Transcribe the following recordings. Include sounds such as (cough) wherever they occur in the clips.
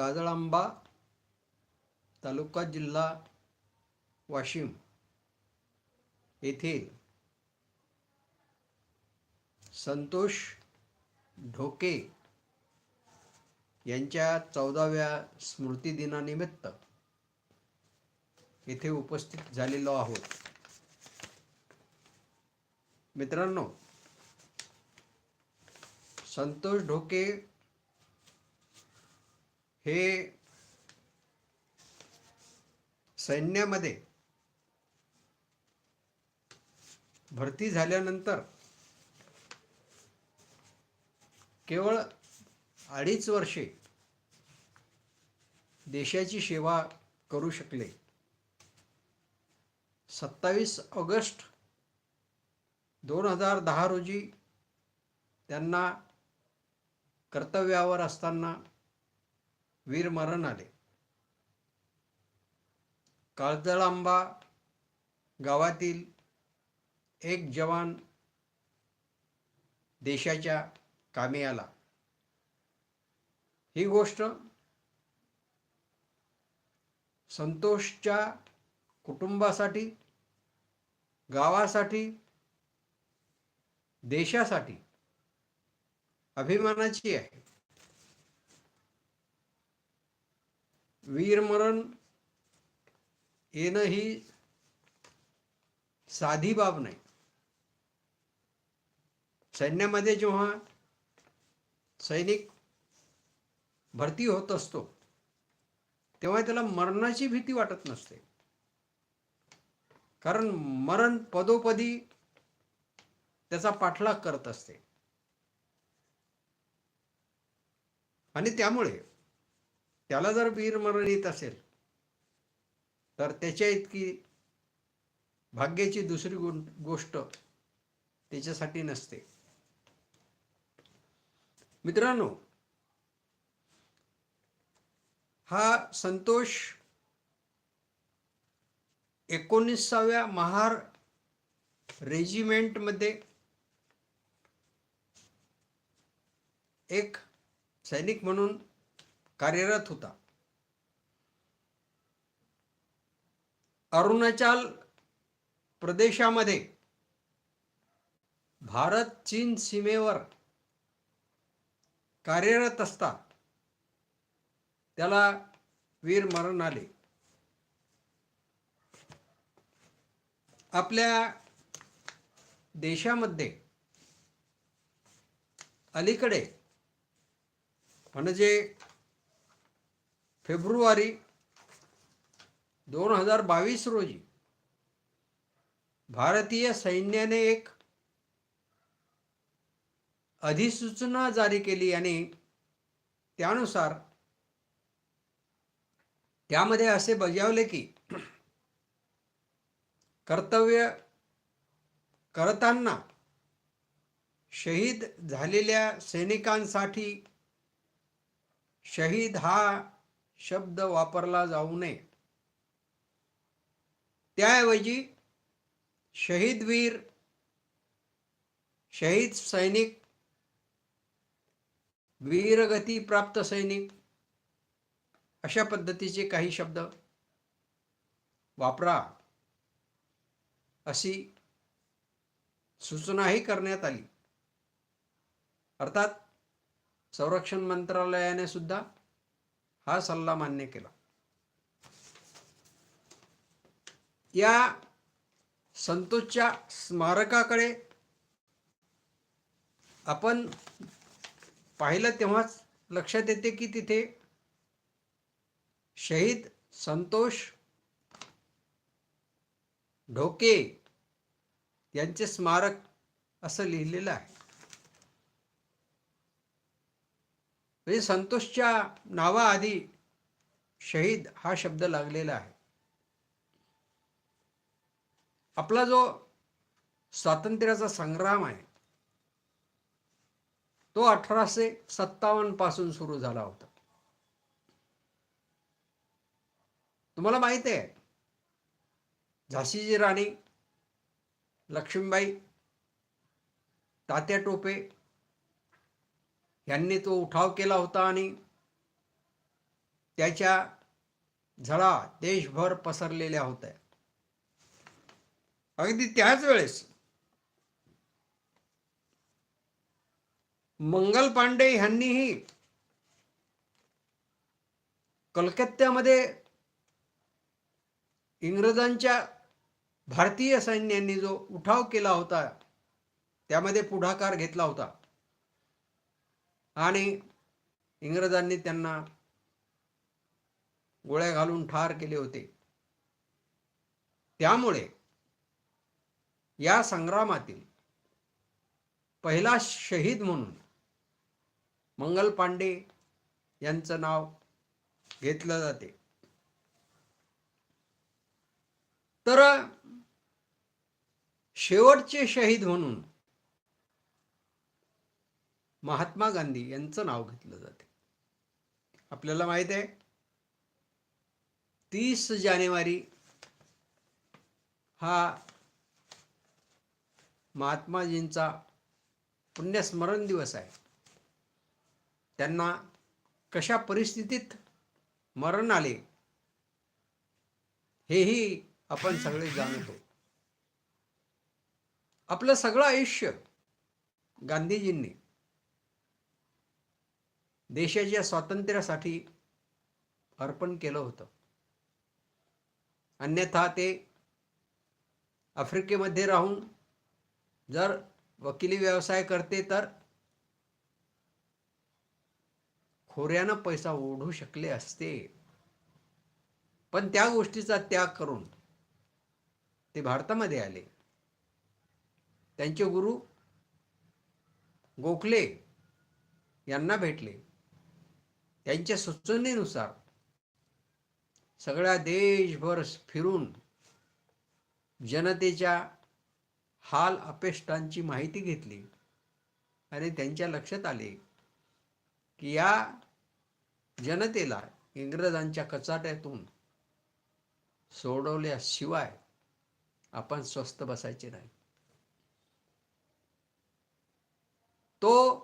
काजळांबा तालुका जिल्हा वाशिम येथे संतोष ढोके यांच्या चौदाव्या स्मृतिदिनानिमित्त येथे उपस्थित झालेलो आहोत. मित्रांनो संतोष ढोके हे सैन्यामध्ये भरती झाल्यानंतर केवळ अडीच वर्षे देशाची सेवा करू शकले. सत्तावीस ऑगस्ट दोन हजार दहा रोजी त्यांना कर्तव्यावर असताना वीरमरण आले. काळजळांबा गावातील एक जवान देशाच्या कामी आला ही गोष्ट संतोषच्या कुटुंबासाठी गावासाठी देशासाठी अभिमानाची आहे. वीरमरण येणं ही साधी बाब नाही. सैन्यामध्ये जेव्हा सैनिक भरती होत असतो तेव्हा त्याला मरणाची भीती वाटत नसते. कारण मरण पदोपदी त्याचा पाठलाग करत असते. आणि त्यामुळे त्याला जर वीरमरण येत असेल तर त्याच्या इतकी भाग्याची दुसरी गोष्ट त्याच्यासाठी नसते. मित्रांनो हा संतोष एकोणीसाव्या महार रेजिमेंटमध्ये एक सैनिक म्हणून कार्यरत होता. अरुणाचल प्रदेशामध्ये भारत चीन सीमेवर कार्यरत असता त्याला वीर मरण आले. आपल्या देशामध्ये अलीकडे म्हणजे फेब्रुवारी दोन हजार बावीस रोजी भारतीय सैन्याने एक अधिसूचना जारी केली आणि त्यानुसार त्यामध्ये असे बजावले की कर्तव्य करताना शहीद झालेल्या सैनिकांसाठी शहीद हा शब्द वापरला जाऊ नये. त्याऐवजी शहीद वीर शहीद सैनिक वीरगती प्राप्त सैनिक अशा पद्धतीचे काही शब्द वापरा अशी सूचनाही करण्यात आली. अर्थात संरक्षण मंत्रालयाने सुद्धा हा सल्ला मान्य केला. या संतोषच्या स्मारकाकडे आपण पाहिलं तेव्हाच लक्षात येते की तिथे शहीद संतोष ढोके यांचे स्मारक असं लिहिलेलं आहे. म्हणजे संतोषच्या नावाआधी शहीद हा शब्द लागलेला आहे. आपला जो स्वातंत्र्याचा संग्राम आहे तो अठराशे सत्तावन्नपासून सुरू झाला होता. तुम्हाला माहीत आहे झाशीची राणी लक्ष्मीबाई तात्या टोपे त्यांनी तो उठाव केला होता आणि त्याच्या झळा देशभर पसरलेल्या होत्या. अगदी त्याच वेळेस मंगल पांडे यांनीही कलकत्त्यामध्ये इंग्रजांच्या भारतीय सैन्यांनी जो उठाव केला होता त्यामध्ये पुढाकार घेतला होता. आणि इंग्रजांनी त्यांना गोळ्या घालून ठार केले होते. त्यामुळे या संग्रामातील पहिला शहीद म्हणून मंगल पांडे यांचं नाव घेतलं जाते. तर शेवटचे शहीद म्हणून महात्मा गांधी यांचं नाव घेतलं जाते. आपल्याला माहीत आहे तीस जानेवारी हा महात्माजींचा पुण्यस्मरण दिवस आहे. त्यांना कशा परिस्थितीत मरण आले हेही आपण सगळे जाणतो. आपलं सगळं आयुष्य गांधीजींनी देशाच्या स्वातंत्र्यासाठी अर्पण केलं होतं. अन्यथा ते आफ्रिकेमध्ये राहून जर वकिली व्यवसाय करते तर खोऱ्यानं पैसा ओढू शकले असते. पण त्या गोष्टीचा त्याग करून ते भारतामध्ये आले. त्यांचे गुरु गोखले यांना भेटले. त्यांच्या सूचनेनुसार सगळ्या देशभर फिरून जनतेच्या हाल अपेष्टांची माहिती घेतली. आणि त्यांच्या लक्षात आले की या जनतेला इंग्रजांच्या कचाट्यातून सोडवल्याशिवाय आपण स्वस्थ बसायचे नाही. तो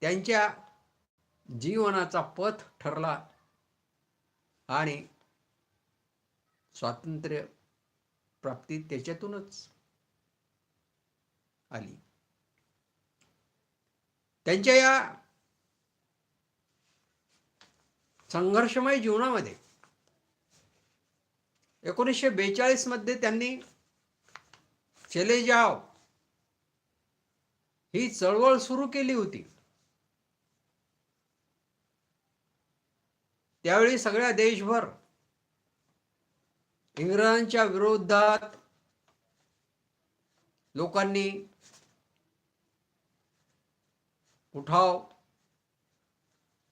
त्यांच्या जीवनाचा पथ ठरला आणि स्वातंत्र्य प्राप्ती त्याच्यातूनच आली. त्यांच्या या संघर्षमय जीवनामध्ये एकोणीसशे बेचाळीसमध्ये त्यांनी चले जाव ही चळवळ सुरू केली होती. त्यावेळी सगळ्या देशभर इंग्रजांच्या विरोधात लोकांनी उठाव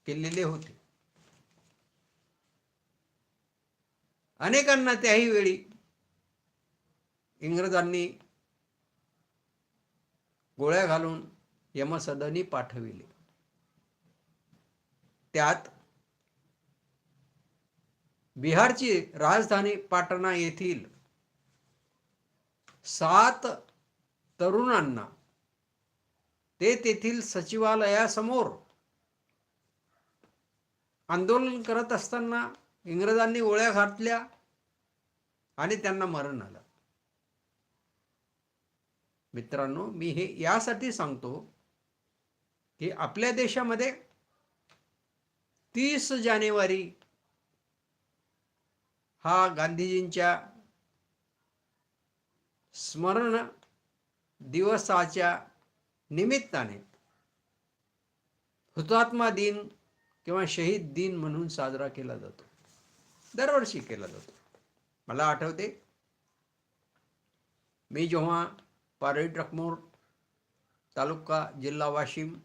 केलेले होते. अनेकांना त्याही वेळी इंग्रजांनी गोळ्या घालून यमसदनी पाठविले. त्यात बिहारची राजधानी पाटणा येथील सात तरुणांना ते तेथील सचिवालयासमोर आंदोलन करत असताना इंग्रजांनी ओळ्या घातल्या आणि त्यांना मरण आलं. मित्रांनो मी हे यासाठी सांगतो की आपल्या देशामध्ये तीस जानेवारी हा गांधीजींच्या स्मरण दिवसाच्या निमित्ताने हुतात्मा दिन किंवा शहीद दिन म्हणून साजरा केला जातो. दरवर्षी केला जातो. मला आठवते मी जेव्हा पारळी ट्रकमोर तालुका जिल्हा वाशिम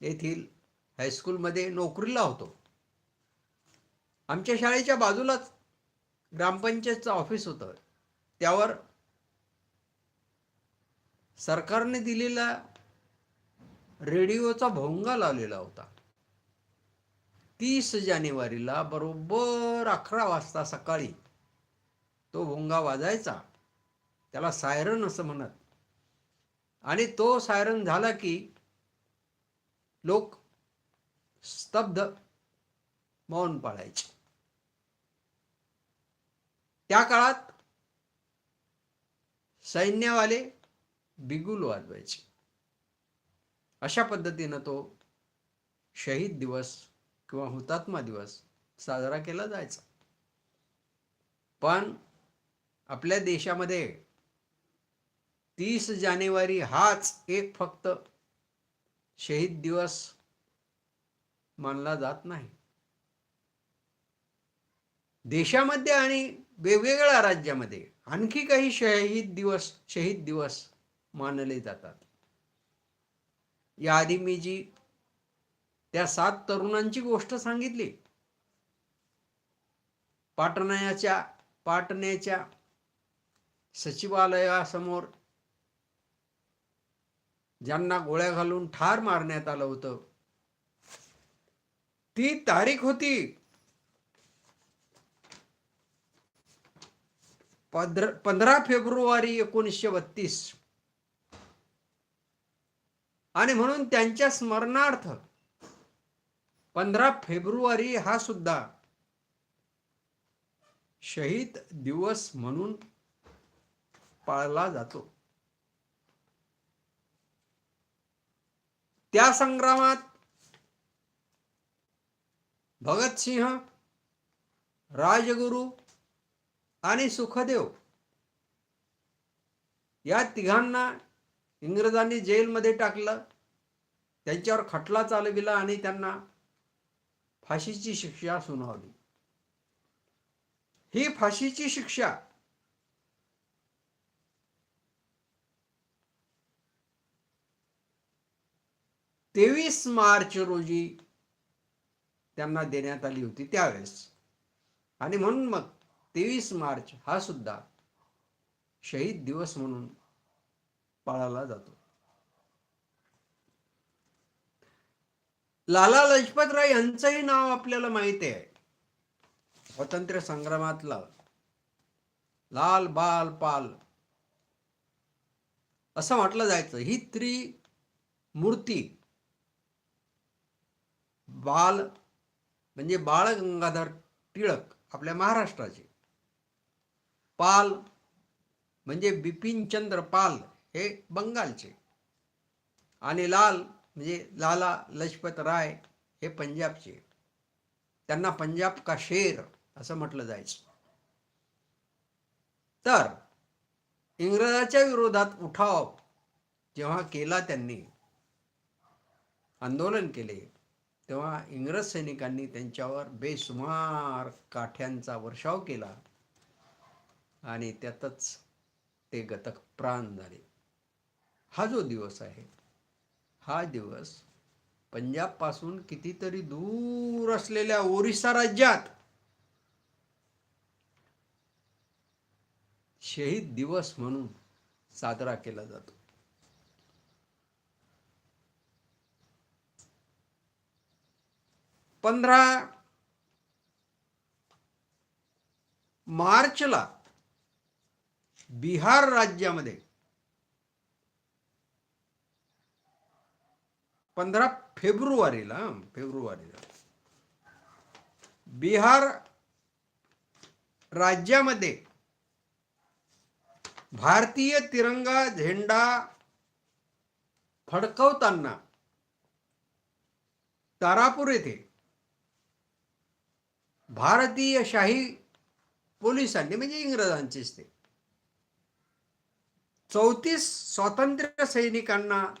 येथील हायस्कूलमध्ये नोकरीला होतो. आमच्या शाळेच्या बाजूलाच ग्रामपंचायतचं ऑफिस होतं. त्यावर सरकारने दिलेला रेडिओचा भोंगा लावलेला होता. तीस जानेवारीला बरोबर अकरा वाजता सकाळी तो भोंगा वाजायचा. त्याला सायरन असं म्हणत. आणि तो सायरन झाला की लोक स्तब्ध मौन पाळायचे. त्या काळात सैन्यवाले बिगुल वाजवायचे. अशा पद्धतीनं तो शहीद दिवस किंवा हुतात्मा दिवस साजरा केला जायचा. पण आपल्या देशामध्ये तीस जानेवारी हाच एक फक्त शहीद दिवस मानला जात नाही. देशामध्ये आणि वेगवेगळ्या राज्यामध्ये आणखी काही शहीद दिवस शहीद दिवस मानले जातात. याआधी मी जी त्या सात तरुणांची गोष्ट सांगितली. पाटण्याच्या पाटण्याच्या सचिवालयासमोर ज्यांना गोळ्या घालून ठार मारण्यात आलं होतं. ती तारीख होती पंधरा फेब्रुवारी एकोणीसशे बत्तीस. आणि म्हणून त्यांच्या स्मरणार्थ पंधरा फेब्रुवारी हा सुद्धा शहीद दिवस म्हणून पाळला जातो. त्या संग्रामात भगतसिंह राजगुरू आणि सुखदेव. या तिघांना इंग्रजांनी जेलमध्ये टाकलं. त्यांच्यावर खटला चालविला आणि त्यांना फाशीची शिक्षा सुनावली. ही फाशीची शिक्षा तेवीस मार्च रोजी त्यांना देण्यात आली होती त्यावेळेस. आणि म्हणून मग तेवीस मार्च हा सुद्धा शहीद दिवस म्हणून पाळला जातो. लाला लजपतराय यांचंही नाव आपल्याला माहिती आहे. स्वातंत्र्य संग्रामातला लाल बाल पाल. असं म्हटलं जायचं. ही त्रि मूर्ती बाल म्हणजे बाळ गंगाधर टिळक आपल्या महाराष्ट्राचे. पाल म्हणजे बिपिनचंद्र पाल हे बंगालचे. आणि लाल म्हणजे लाला लजपत राय हे पंजाबचे. त्यांना पंजाब का शेर असं म्हटलं जायचं. तर इंग्रजाच्या विरोधात उठाव जेव्हा केला त्यांनी आंदोलन केले तेव्हा इंग्रज सैनिकांनी त्यांच्यावर बेसुमार काठ्यांचा वर्षाव केला. आणि त्यातच ते गतक प्राण झाले. हा जो दिवस आहे हा दिवस पंजाबपासून कितीतरी दूर असलेल्या ओरिसा राज्यात शहीद दिवस म्हणून साजरा केला जातो. पंधरा मार्चला बिहार राज्यामध्ये पंधरा फेब्रुवारीला फेब्रुवारीला बिहार राज्यामध्ये भारतीय तिरंगा झेंडा फडकवताना तारापूर येथे भारतीय शाही पोलिसांनी म्हणजे इंग्रजांचेच ते चौतीस स्वातंत्र्य सैनिकांना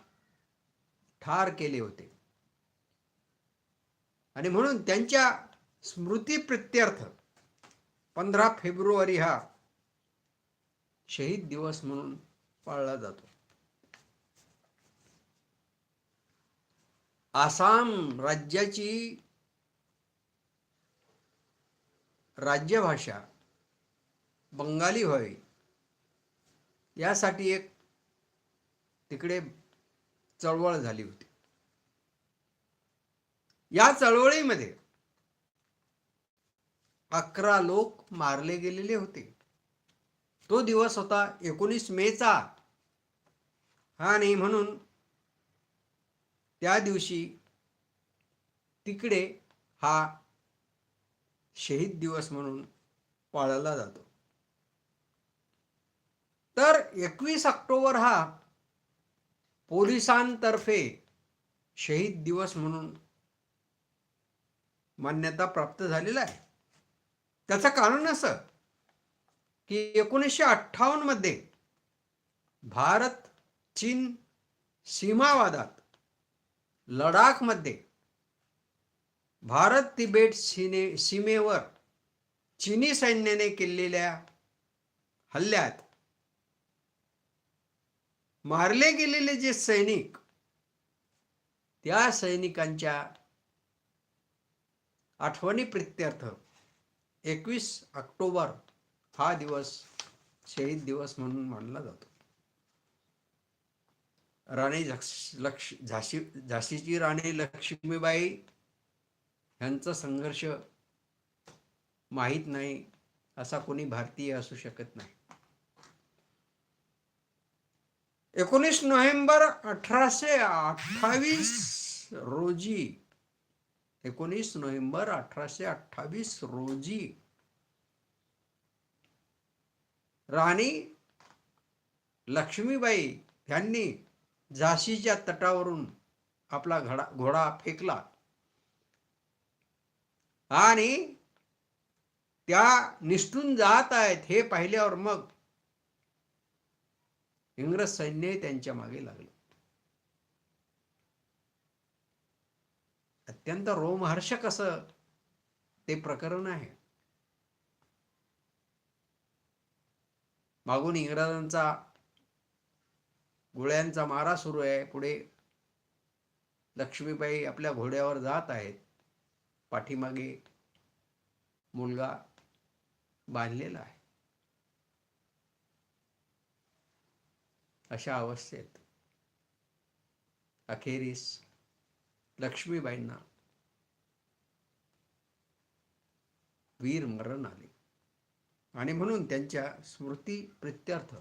ठार केले होते. आणि म्हणून त्यांच्या स्मृती प्रित्यर्थ पंधरा फेब्रुवारी हा शहीद दिवस म्हणून पाळला जातो. आसाम राज्याची राज्यभाषा बंगाली व्हावी यासाठी एक तिकडे चळवळ झाली होती. या चळवळीमध्ये अकरा लोक मारले गेलेले होते. तो दिवस होता एकोणीस मेचा. हा नाही म्हणून त्या दिवशी तिकडे हा शहीद दिवस म्हणून पाळला जातो. तर एकवीस ऑक्टोबर हा पोलिसांतर्फे शहीद दिवस म्हणून मान्यता प्राप्त झालेला आहे. त्याचं कारण असं की एकोणीसशे अठ्ठावन्नमध्ये भारत चीन सीमावादात लडाखमध्ये भारत तिबेट सीने सीमेवर चीनी सैन्याने केलेल्या हल्ल्यात मारले गेलेले जे सैनिक त्या सैनिकांच्या आठवणी प्रित्यर्थ. एकवीस ऑक्टोबर हा दिवस शहीद दिवस म्हणून मानला जातो. राणी लक्ष झाशी झाशीची राणी लक्ष्मीबाई यांचा संघर्ष माहीत नाही असा कोणी भारतीय असू शकत नाही. एकोणीस नोव्हेंबर अठराशे अठ्ठावीस रोजी एकोणीस नोव्हेंबर अठराशे अठ्ठावीस रोजी राणी लक्ष्मीबाई यांनी झाशीच्या तटावरून आपला घडा घोडा फेकला. आणि त्या निष्ठून जात आहेत हे पाहिल्यावर मग इंग्रज सैन्य त्यांच्या मागे लागलं. अत्यंत रोमहर्षक असं ते प्रकरण आहे. मागून इंग्रजांचा गोळ्यांचा मारा सुरू आहे. पुढे लक्ष्मीबाई आपल्या घोड्यावर जात आहेत. पाठीमागे मुलगा बांधलेला आहे. अशा अवस्थेत. अखेरीस लक्ष्मीबाईंना वीर मरण आले. आणि म्हणून त्यांच्या स्मृती प्रित्यर्थ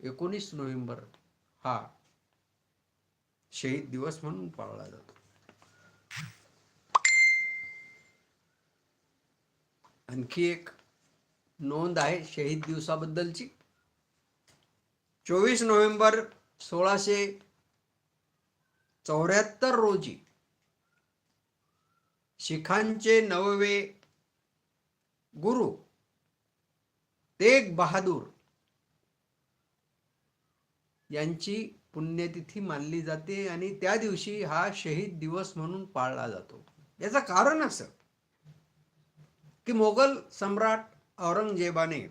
एकोणीस नोव्हेंबर हा शहीद दिवस म्हणून पाळला जातो. आणखी एक नोंद आहे शहीद दिवसाबद्दलची. चोवीस नोव्हेंबर सोळाशे चौऱ्याहत्तर रोजी शिखांचे नववे गुरु तेग बहादूर यांची पुण्यतिथी मानली जाते आणि त्या दिवशी हा शहीद दिवस म्हणून पाळला जातो. याचं कारण असं की मोगल सम्राट औरंगजेबाने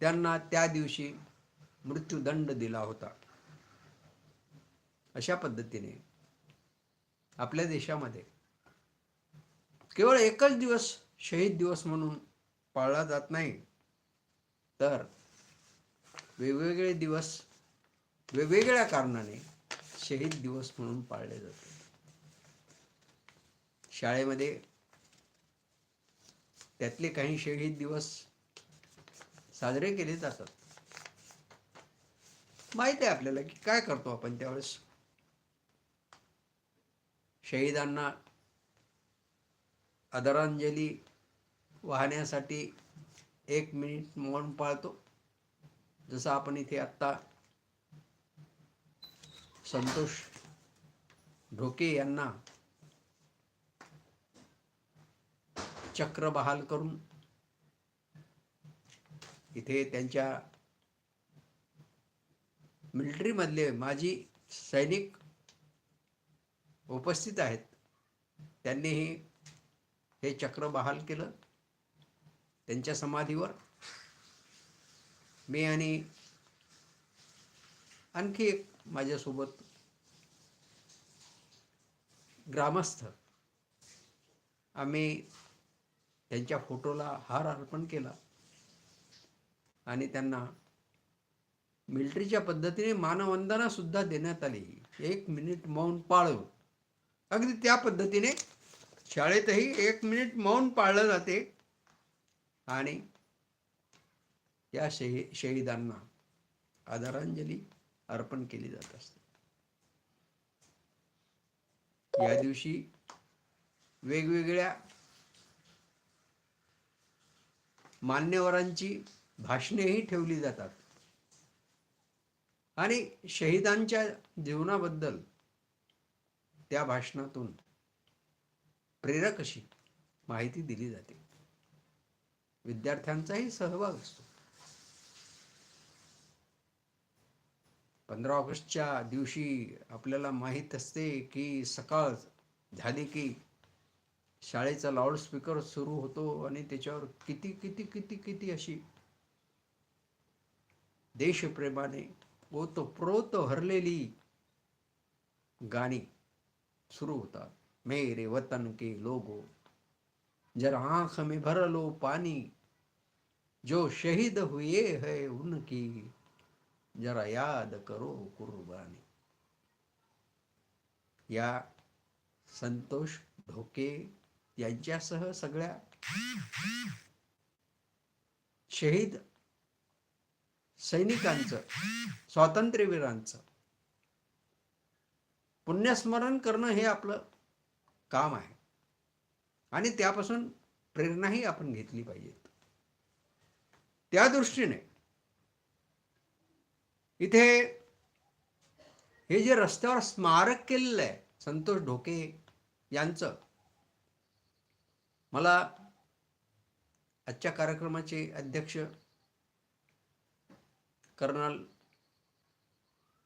त्यांना त्या दिवशी मृत्यूदंड दिला होता. अशा पद्धतीने आपल्या देशामध्ये केवळ एकच दिवस शहीद दिवस म्हणून पाळला जात नाही तर वेगवेगळे दिवस वेगवेगळ्या कारणाने शहीद दिवस म्हणून पाळले जाते. शाळेमध्ये त्यातले काही शहीद दिवस साजरे केले जातात. माहीत आहे आपल्याला की काय करतो आपण त्यावेळेस? शहीदांना आदरांजली वाहण्यासाठी एक मिनिट मौन पाळतो. जसं आपण इथे आत्ता संतोष ढोके यांना चक्र बहाल करून इथे त्यांच्या मिलिटरीमधले माजी सैनिक उपस्थित आहेत. त्यांनीही हे चक्र बहाल केलं. त्यांच्या समाधीवर मी आणि आणखी एक माझ्यासोबत ग्रामस्थ आम्ही त्यांच्या फोटोला हार अर्पण केला आणि त्यांना मिलिटरीच्या पद्धतीने मानवंदना सुद्धा देण्यात आली. एक मिनिट मौन पाळव अगदी त्या पद्धतीने शाळेतही एक मिनिट मौन पाळलं जाते. आणि त्या शही शहीदांना आदरांजली अर्पण केली जात असते. या दिवशी वेगवेगळ्या मान्यवरांची भाषणेही ठेवली जातात. आणि शहीदांच्या जीवनाबद्दल त्या भाषणातून प्रेरक अशी माहिती दिली जाते. विद्यार्थ्यांचाही सहभाग असतो. पंधरा ऑगस्टच्या दिवशी आपल्याला माहीत असते की सकाळ झाली की शाळेचा लाऊडस्पीकर सुरू होतो आणि त्याच्यावर किती किती किती किती अशी देशप्रेमाने ओतप्रोत हरलेली गाणी सुरू होतात मेरे वतन के लोगो, जर आँख में भर लो पानी, जो शहीद हुए है उनकी, जरा याद करो कुर्बानी। या संतोष ढोके यांच्यासह सगळ्या। शहीद सैनिकांचं स्वातंत्र्यवीरांचं. पुण्यस्मरण करणं हे आपलं काम आहे. आणि त्यापासून प्रेरणाही आपण घेतली पाहिजे त्या दृष्टीने इथे हे जे रस्त्यावर स्मारक केलेलं आहे संतोष ढोके यांचं मला आजच्या कार्यक्रमाचे अध्यक्ष कर्नल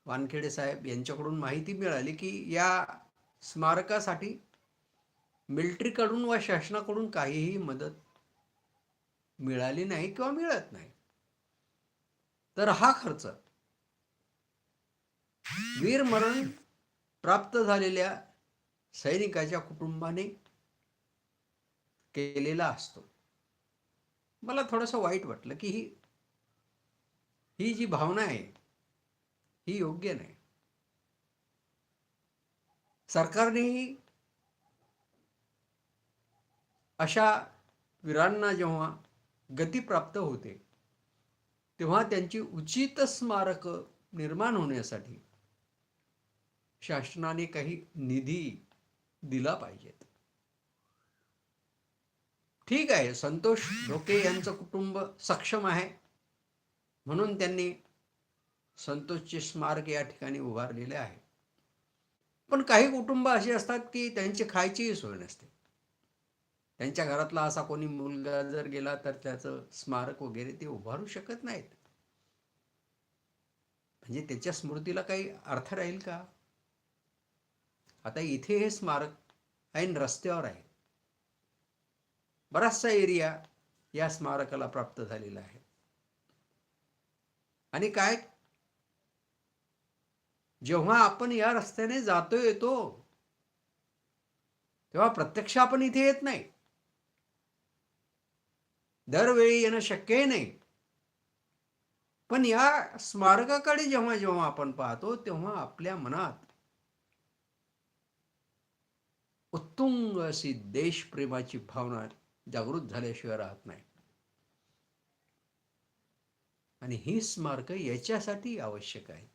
वानखेडे साहेब यांच्याकडून माहिती मिळाली की या स्मारकासाठी मिल्ट्रीकडून व शासनाकडून काहीही मदत मिळाली नाही किंवा मिळत नाही. तर हा खर्च वीरमरण प्राप्त झालेल्या सैनिकाच्या कुटुंबाने केलेला असतो. मला थोडंसं वाईट वाटलं की ही ही जी भावना आहे ही योग्य नाही. सरकारनेही अशा वीरांना जेव्हा गती प्राप्त होते तेव्हा त्यांची उचित स्मारक निर्माण होण्यासाठी शासनाने काही निधी दिला पाहिजेत. ठीक आहे संतोष ढोके यांचं कुटुंब सक्षम आहे. म्हणून त्यांनी संतोषचे स्मारक या ठिकाणी उभारलेले आहे. पण काही कुटुंब अशी असतात की त्यांची खायचीही सोय नसते. त्यांच्या घरातला असा कोणी मुलगा जर गेला तर त्याचं स्मारक वगैरे ते उभारू शकत नाहीत. म्हणजे त्याच्या स्मृतीला काही अर्थ राहील का? आता इथे हे स्मारक ऐन रस्त्यावर आहे. बराचसा एरिया या स्मारकाला प्राप्त झालेला आहे. आणि काय? जेव्हा आपण या रस्त्याने जातो येतो तेव्हा प्रत्यक्ष आपण इथे येत नाही. दरवेळी येणं शक्यही नाही. पण या स्मारकाकडे जेव्हा जेव्हा आपण पाहतो तेव्हा आपल्या मनात उत्तुंग अशी देशप्रेमाची भावना जागृत झाल्याशिवाय राहत नाही. आणि ही स्मारक याच्यासाठी आवश्यक आहे.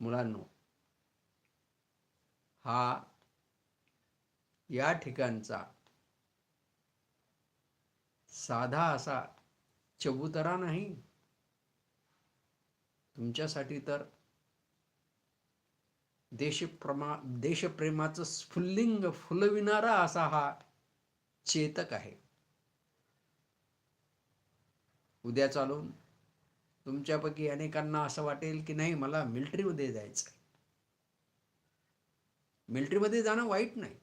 मुलांनो हा या ठिकाणचा साधा असा चबुतरा नाही. तुमच्यासाठी तर देशप्रमा देशप्रेमाचं स्फुल्लिंग फुलविणारा असा हा चेतक आहे. उद्या चालून तुमच्यापैकी अनेकांना असं वाटेल की नाही मला मिल्ट्रीमध्ये जायचं मिल्ट्रीमध्ये जाणं वाईट नाही.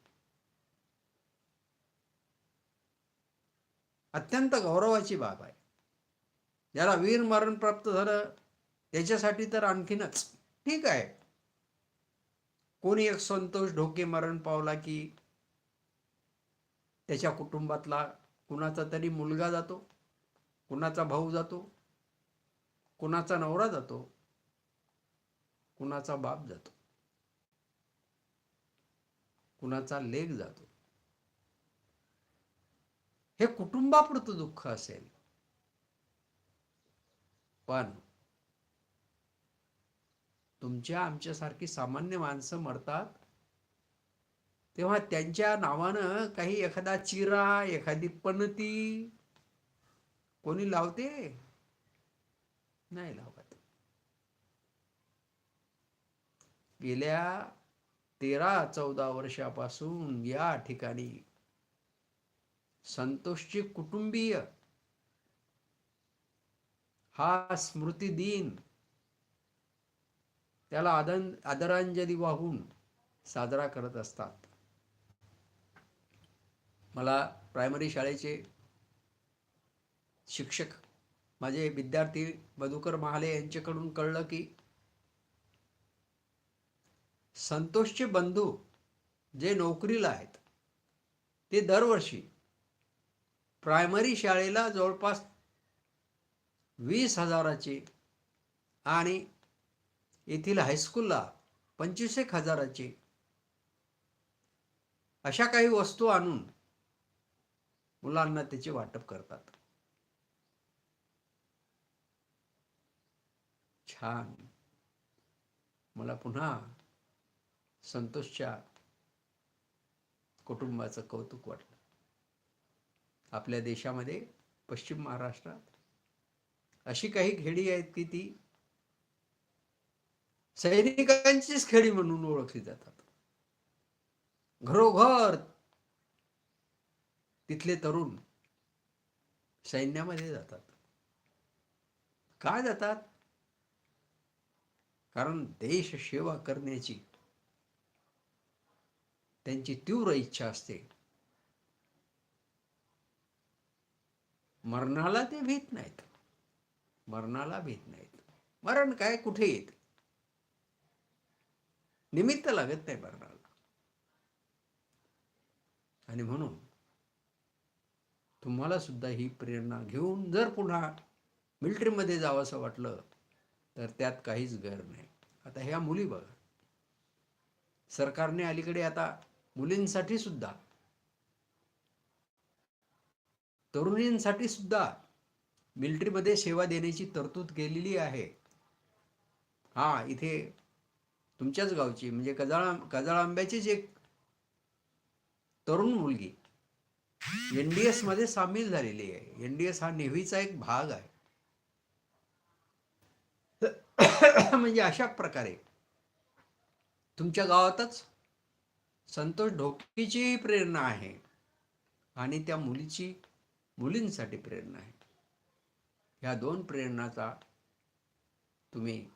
अत्यंत गौरवाची बाब आहे. ज्याला वीर मरण प्राप्त झालं त्याच्यासाठी तर आणखीनच ठीक आहे. कोणी एक संतोष ढोके मरण पावला की त्याच्या कुटुंबातला कुणाचा तरी मुलगा जातो. कुणाचा भाऊ जातो कुणाचा नवरा जातो कुणाचा बाप जातो कुणाचा लेख जातो. हे कुटुंबापुरतं दुःख असेल. पण तुमच्या आमच्यासारखी सामान्य माणसं मरतात तेव्हा त्यांच्या नावानं काही एखादा चिरा एखादी पणती कोणी लावते? नाही लावत. गेल्या तेरा चौदा वर्षापासून या ठिकाणी संतोषचे कुटुंबीय हा स्मृती दिन त्याला आदन आदरांजली वाहून साजरा करत असतात. मला प्रायमरी शाळेचे शिक्षक. माझे विद्यार्थी मधुकर महाले यांच्याकडून कळलं की संतोषचे बंधू जे नोकरीला आहेत ते दरवर्षी प्रायमरी शाळेला जवळपास वीस हजाराचे आणि येथील हायस्कूलला पंचवीस एक हजाराचे अशा काही वस्तू आणून मुलांना त्याचे वाटप करतात. छान. मला पुन्हा संतोषच्या कुटुंबाचं कौतुक वाटलं. आपल्या देशामध्ये पश्चिम महाराष्ट्रात अशी काही खेडी आहेत की ती सैनिकांचीच खेडी म्हणून ओळखली जातात. घरोघर तिथले तरुण सैन्यामध्ये जातात. का जातात? कारण देश सेवा करण्याची त्यांची तीव्र इच्छा असते. मरणाला ते भीत नाहीत. मरणाला भीत नाहीत. मरण काय कुठे येत? निमित्त लागत नाही मरणाला. आणि म्हणून तुम्हाला सुद्धा ही प्रेरणा घेऊन जर पुन्हा मिलिटरीमध्ये जावंसं वाटलं तर त्यात काहीच गैर नाही. आता ह्या मुली बघा. सरकारने अलीकडे आता मुलींसाठी सुद्धा तरुणींसाठी सुद्धा मिलिटरीमध्ये सेवा देण्याची तरतूद केलेली आहे. हा इथे तुमच्याच गावची म्हणजे कजाळा कजाळ आंब्याचीच एक तरुण मुलगी एन डी एसमध्ये सामील झालेली आहे. एन डी एस हा नेव्हीचा एक भाग आहे. (coughs) म्हणजे अशा प्रकारे तुमच्या गावातच संतोष ढोकीची प्रेरणा आहे आणि त्या मुलीची मुलींसाठी प्रेरणा आहे. ह्या दोन प्रेरणाचा तुम्ही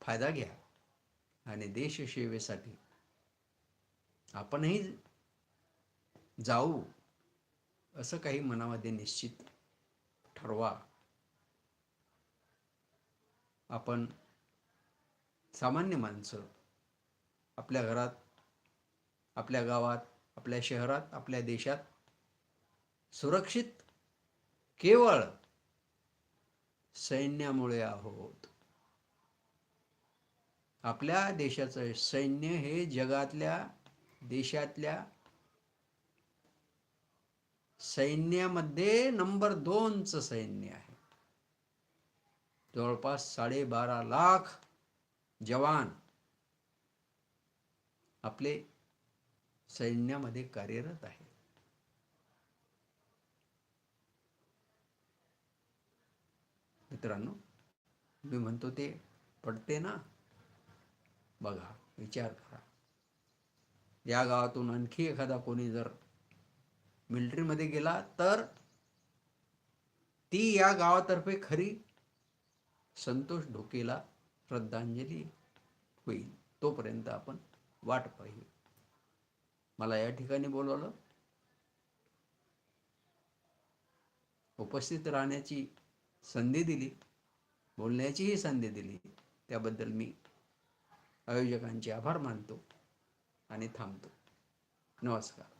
फायदा घ्या आणि देशसेवेसाठी आपणही जाऊ असं काही मनामध्ये निश्चित ठरवा. आपण सामान्य माणसं आपल्या घरात आपल्या गावात आपल्या शहरात आपल्या देशात सुरक्षित केवळ सैन्यामुळे आहोत. आपल्या देशाचं सैन्य हे जगातल्या देशातल्या सैन्यामध्ये नंबर दोनचं सैन्य आहे. जवळपास साडेबारा लाख जवान आपले सैन्यामध्ये कार्यरत आहे मित्रांनो मी म्हणतो ते पडते ना? बघा विचार करा. या गावातून आणखी एखादा कोणी जर मिलिटरीमध्ये गेला तर ती या गावातर्फे खरी संतोष ढोकेला श्रद्धांजली होईल. तोपर्यंत आपण वाट पाहिजे मला या ठिकाणी बोलवलं. उपस्थित राहण्याची संधी दिली. बोलण्याचीही संधी दिली. त्याबद्दल मी आयोजकांचे आभार मानतो आणि थांबतो. नमस्कार.